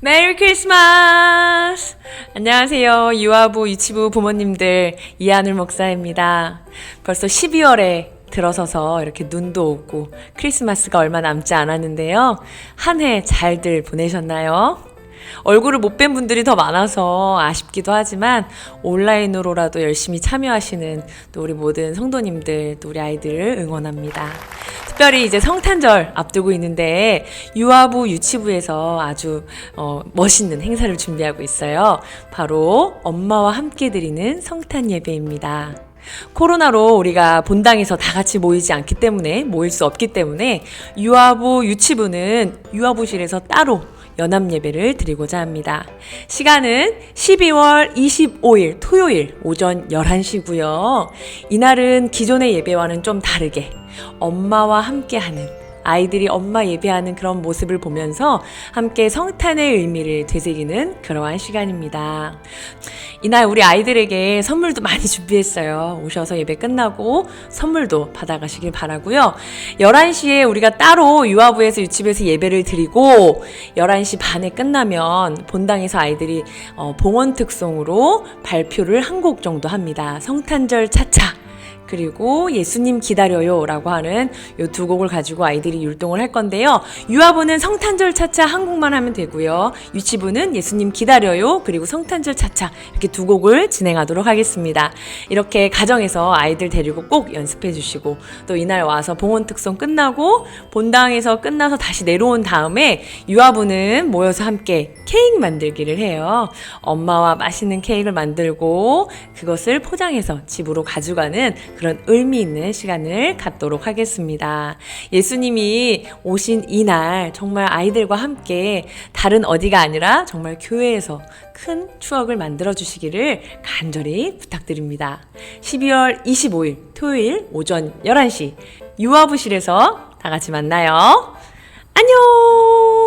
메리 크리스마스! 안녕하세요. 유아부, 유치부 부모님들, 이하늘 목사입니다. 벌써 12월에 들어서서 이렇게 눈도 오고 크리스마스가 얼마 남지 않았는데요. 한 해 잘들 보내셨나요? 얼굴을 못 뵌 분들이 더 많아서 아쉽기도 하지만 온라인으로라도 열심히 참여하시는 또 우리 모든 성도님들, 또 우리 아이들을 응원합니다. 특별히 이제 성탄절 앞두고 있는데 유아부 유치부에서 아주 어, 멋있는 행사를 준비하고 있어요. 바로 엄마와 함께 드리는 성탄 예배입니다. 코로나로 우리가 본당에서 다 같이 모이지 않기 때문에 모일 수 없기 때문에 유아부 유치부는 유아부실에서 따로 연합 예배를 드리고자 합니다. 시간은 12월 25일 토요일 오전 11시고요. 이날은 기존의 예배와는 좀 다르게 엄마와 함께하는 아이들이 엄마 예배하는 그런 모습을 보면서 함께 성탄의 의미를 되새기는 그러한 시간입니다. 이날 우리 아이들에게 선물도 많이 준비했어요. 오셔서 예배 끝나고 선물도 받아가시길 바라고요. 11시에 우리가 따로 유아부에서 유치부에서 예배를 드리고 11시 반에 끝나면 본당에서 아이들이 어, 봉헌 특송으로 발표를 한 곡 정도 합니다. 성탄절 차차. 그리고 예수님 기다려요 라고 하는 요두 곡을 가지고 아이들이 율동을 할 건데요. 유아부는 성탄절 차차 한 곡만 하면 되고요. 유치부는 예수님 기다려요 그리고 성탄절 차차 이렇게 두 곡을 진행하도록 하겠습니다. 이렇게 가정에서 아이들 데리고 꼭 연습해 주시고 또 이날 와서 봉헌 특송 끝나고 본당에서 끝나서 다시 내려온 다음에 유아부는 모여서 함께 케이크 만들기를 해요. 엄마와 맛있는 케이크를 만들고 그것을 포장해서 집으로 가져가는 그런 의미 있는 시간을 갖도록 하겠습니다. 예수님이 오신 이날 정말 아이들과 함께 다른 어디가 아니라 정말 교회에서 큰 추억을 만들어 주시기를 간절히 부탁드립니다. 12월 25일 토요일 오전 11시 유아부실에서 다 같이 만나요. 안녕!